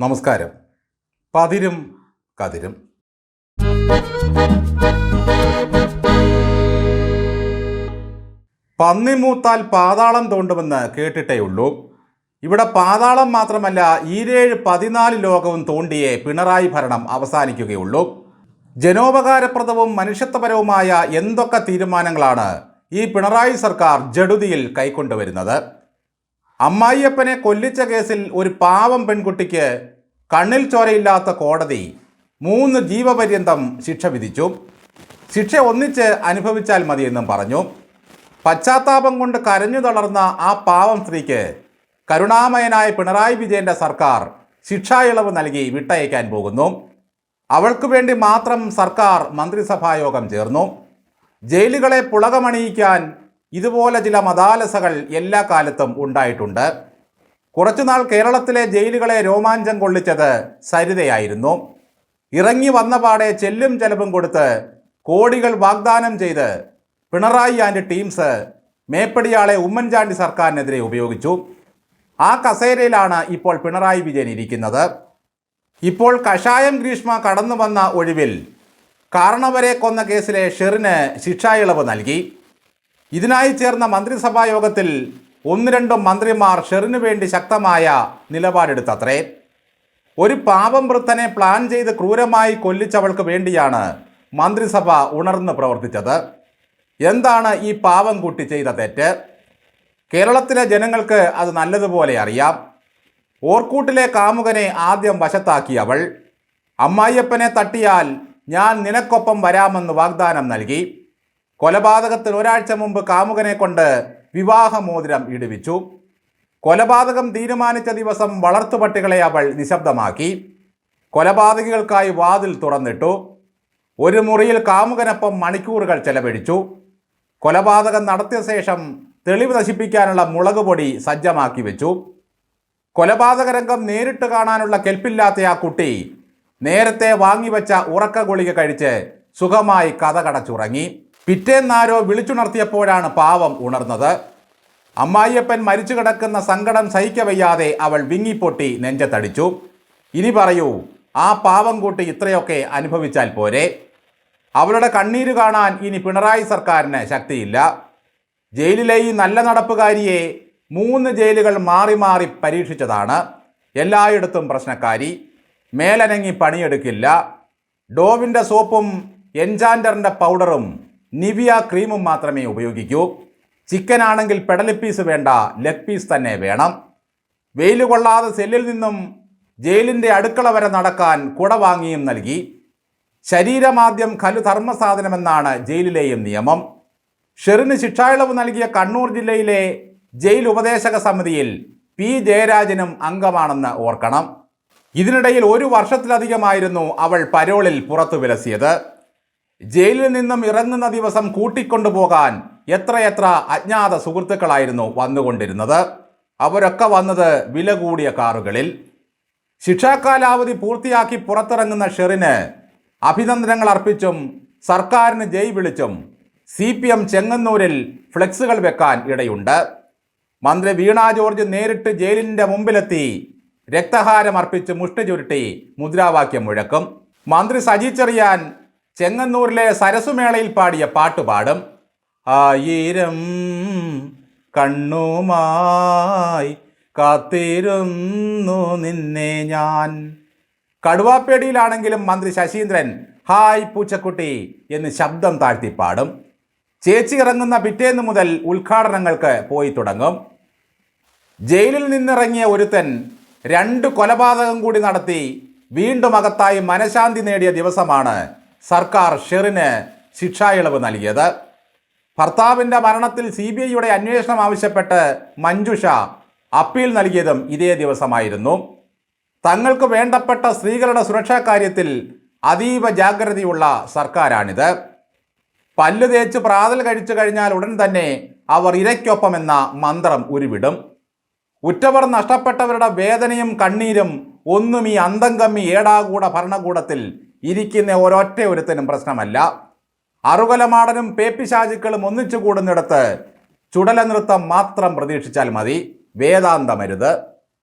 നമസ്കാരം. പതിരും കതിരും. പന്നിമൂത്താൽ പാതാളം തോണ്ടുമെന്ന് കേട്ടിട്ടേയുള്ളൂ ഇവിടെ പാതാളം മാത്രമല്ല ഈരേഴ് പതിനാല് ലോകവും തോണ്ടിയെ പിണറായി ഭരണം അവസാനിക്കുകയുള്ളൂ. ജനോപകാരപ്രദവും മനുഷ്യത്വപരവുമായ എന്തൊക്കെ തീരുമാനങ്ങളാണ് ഈ പിണറായി സർക്കാർ ജഡുതിയിൽ കൈക്കൊണ്ടുവരുന്നത്? അമ്മായിയപ്പനെ കൊല്ലിച്ച കേസിൽ ഒരു പാവം പെൺകുട്ടിക്ക് കണ്ണിൽ ചോരയില്ലാത്ത കോടതി മൂന്ന് ജീവപര്യന്തം ശിക്ഷ വിധിച്ചു. ശിക്ഷ ഒന്നിച്ച് അനുഭവിച്ചാൽ മതിയെന്നും പറഞ്ഞു. പശ്ചാത്താപം കൊണ്ട് കരഞ്ഞു തളർന്ന ആ പാവം സ്ത്രീക്ക് കരുണാമയനായ പിണറായി വിജയന്റെ സർക്കാർ ശിക്ഷാ ഇളവ് നൽകി വിട്ടയക്കാൻ പോകുന്നു. അവൾക്ക് വേണ്ടി മാത്രം സർക്കാർ മന്ത്രിസഭായോഗം ചേർന്നു. ജയിലുകളെ പുളകമണിയിക്കാൻ ഇതുപോലെ ചില മതാലസകൾ എല്ലാ കാലത്തും ഉണ്ടായിട്ടുണ്ട്. കുറച്ചുനാൾ കേരളത്തിലെ ജയിലുകളെ രോമാഞ്ചം കൊള്ളിച്ചത് സരിതയായിരുന്നു. ഇറങ്ങി വന്ന പാടെ ചെല്ലും ചെലവും കൊടുത്ത് കോടികൾ വാഗ്ദാനം ചെയ്ത് പിണറായി ആൻഡ് ടീംസ് മേപ്പടിയാളെ ഉമ്മൻചാണ്ടി സർക്കാരിനെതിരെ ഉപയോഗിച്ചു. ആ കസേരയിലാണ് ഇപ്പോൾ പിണറായി വിജയൻ ഇരിക്കുന്നത്. ഇപ്പോൾ കഷായം ഗ്രീഷ്മ കടന്നു വന്ന ഒഴിവിൽ കാരണവരെ കൊന്ന കേസിലെ ഷെറിന് ശിക്ഷാ ഇളവ് നൽകി. ഇതിനായി ചേർന്ന മന്ത്രിസഭാ യോഗത്തിൽ ഒന്ന് രണ്ടും മന്ത്രിമാർ ഷെറിനു വേണ്ടി ശക്തമായ നിലപാടെടുത്തത്രേ. ഒരു പാപം വൃത്തനെ പ്ലാൻ ചെയ്ത് ക്രൂരമായി കൊല്ലിച്ചവൾക്ക് വേണ്ടിയാണ് മന്ത്രിസഭ ഉണർന്ന് പ്രവർത്തിച്ചത്. എന്താണ് ഈ പാവം കുട്ടി ചെയ്ത തെറ്റ്? കേരളത്തിലെ ജനങ്ങൾക്ക് അത് നല്ലതുപോലെ അറിയാം. ഓർക്കൂട്ടിലെ കാമുകനെ ആദ്യം വശത്താക്കി അവൾ. അമ്മായിയപ്പനെ തട്ടിയാൽ ഞാൻ നിനക്കൊപ്പം വരാമെന്ന് വാഗ്ദാനം നൽകി. കൊലപാതകത്തിന് ഒരാഴ്ച മുമ്പ് കാമുകനെ കൊണ്ട് വിവാഹമോതിരം ഇടിവിച്ചു. കൊലപാതകം തീരുമാനിച്ച ദിവസം വളർത്തുപട്ടികളെ അവൾ നിശബ്ദമാക്കി. കൊലപാതകികൾക്കായി വാതിൽ തുറന്നിട്ടു. ഒരു മുറിയിൽ കാമുകനൊപ്പം മണിക്കൂറുകൾ ചെലവഴിച്ചു. കൊലപാതകം നടത്തിയ ശേഷം തെളിവ് നശിപ്പിക്കാനുള്ള മുളക് പൊടി സജ്ജമാക്കി വെച്ചു. കൊലപാതക രംഗം നേരിട്ട് കാണാനുള്ള കെൽപ്പില്ലാത്ത ആ കുട്ടി നേരത്തെ വാങ്ങിവെച്ച ഉറക്ക ഗുളിക കഴിച്ച് സുഖമായി കഥ കടച്ചുറങ്ങി. പിറ്റേന്നാരോ വിളിച്ചുണർത്തിയപ്പോഴാണ് പാവം ഉണർന്നത്. അമ്മായിയപ്പൻ മരിച്ചു കിടക്കുന്ന സങ്കടം സഹിക്കവയ്യാതെ അവൾ വിങ്ങിപ്പൊട്ടി നെഞ്ചത്തടിച്ചു. ഇനി പറയൂ ആ പാവം കൂട്ടി ഇത്രയൊക്കെ അനുഭവിച്ചാൽ പോരെ? അവളുടെ കണ്ണീര് കാണാൻ ഇനി പിണറായി സർക്കാരിന് ശക്തിയില്ല. ജയിലിലെ ഈ നല്ല നടപ്പുകാരിയെ മൂന്ന് ജയിലുകൾ മാറി മാറി പരീക്ഷിച്ചതാണ് എല്ലായിടത്തും പ്രശ്നക്കാരി. മേലനങ്ങി പണിയെടുക്കില്ല. ഡോവിന്റെ സോപ്പും എൻജാൻഡറിന്റെ പൗഡറും നിവിയ ക്രീമും മാത്രമേ ഉപയോഗിക്കൂ. ചിക്കൻ ആണെങ്കിൽ പെടലി പീസ് വേണ്ട ലെഗ് പീസ് തന്നെ വേണം. വെയിൽ കൊള്ളാതെ സെല്ലിൽ നിന്നും ജയിലിന്റെ അടുക്കള വരെ നടക്കാൻ കുട വാങ്ങിയും നൽകി. ശരീരമാദ്യം ഖലു ധർമ്മസാധനമെന്നാണ് ജയിലിലെയും നിയമം. ഷെറിന് ശിക്ഷായിളവ് നൽകിയ കണ്ണൂർ ജില്ലയിലെ ജയിൽ ഉപദേശക സമിതിയിൽ പി ജയരാജനും അംഗമാണെന്ന് ഓർക്കണം. ഇതിനിടയിൽ ഒരു വർഷത്തിലധികമായിരുന്നു അവൾ പരോളിൽ പുറത്തു വിലസിയത് ജയിലിൽ നിന്നും ഇറങ്ങുന്ന ദിവസം കൂട്ടിക്കൊണ്ടുപോകാൻ എത്രയെത്ര അജ്ഞാത സുഹൃത്തുക്കളായിരുന്നു വന്നുകൊണ്ടിരുന്നത്. അവരൊക്കെ വന്നത് വില കൂടിയ കാറുകളിൽ. ശിക്ഷാകാലാവധി പൂർത്തിയാക്കി പുറത്തിറങ്ങുന്ന ഷെറിന് അഭിനന്ദനങ്ങൾ അർപ്പിച്ചും സർക്കാരിന് ജയ് വിളിച്ചും സി പി എം ചെങ്ങന്നൂരിൽ ഫ്ലെക്സുകൾ വെക്കാൻ ഇടയുണ്ട്. മന്ത്രി വീണ ജോർജ് നേരിട്ട് ജയിലിന്റെ മുമ്പിലെത്തി രക്തഹാരം അർപ്പിച്ച് മുഷ്ടി ചുരുട്ടി മുദ്രാവാക്യം മുഴക്കും. മന്ത്രി സജി ചെറിയാൻ ചെങ്ങന്നൂരിലെ സരസുമേളയിൽ പാടിയ പാട്ട് പാടും ആയിരം കണ്ണുമായി കാത്തിരുന്നു നിന്നെ ഞാൻ. കടുവാപ്പേടിയിലാണെങ്കിലും മന്ത്രി ശശീന്ദ്രൻ ഹായ് പൂച്ചക്കുട്ടി എന്ന് ശബ്ദം താഴ്ത്തി പാടും. ചേച്ചി ഇറങ്ങുന്ന പിറ്റേന്ന് മുതൽ ഉദ്ഘാടനങ്ങൾക്ക് പോയി തുടങ്ങും. ജയിലിൽ നിന്നിറങ്ങിയ ഒരുത്തൻ രണ്ട് കൊലപാതകം കൂടി നടത്തി വീണ്ടും അകത്തായി മനഃശാന്തി നേടിയ ദിവസമാണ് സർക്കാർ ഷെറിന് ശിക്ഷാ ഇളവ് നൽകിയത്. ഭർത്താവിന്റെ മരണത്തിൽ സി ബി ഐയുടെ അന്വേഷണം ആവശ്യപ്പെട്ട് മഞ്ജുഷ അപ്പീൽ നൽകിയതും ഇതേ ദിവസമായിരുന്നു. തങ്ങൾക്ക് വേണ്ടപ്പെട്ട സ്ത്രീകളുടെ സുരക്ഷാ കാര്യത്തിൽ അതീവ ജാഗ്രതയുള്ള സർക്കാരാണിത്. പല്ലു തേച്ച് പ്രാതൽ കഴിച്ചു കഴിഞ്ഞാൽ ഉടൻ തന്നെ അവർ ഇരയ്ക്കൊപ്പം എന്ന മന്ത്രം ഉരുവിടും. ഉറ്റവർ നഷ്ടപ്പെട്ടവരുടെ വേദനയും കണ്ണീരും ഒന്നും ഈ അന്തം കമ്മി ഏടാകൂട ഭരണകൂടത്തിൽ ഇരിക്കുന്ന ഒരൊറ്റ ഒരുത്തനും പ്രശ്നമല്ല. അറുകലമാടനും പേപ്പിശാചുക്കളും ഒന്നിച്ചു കൂടുന്നിടത്ത് ചുടല നൃത്തം മാത്രം പ്രതീക്ഷിച്ചാൽ മതി. വേദാന്തമരുത്.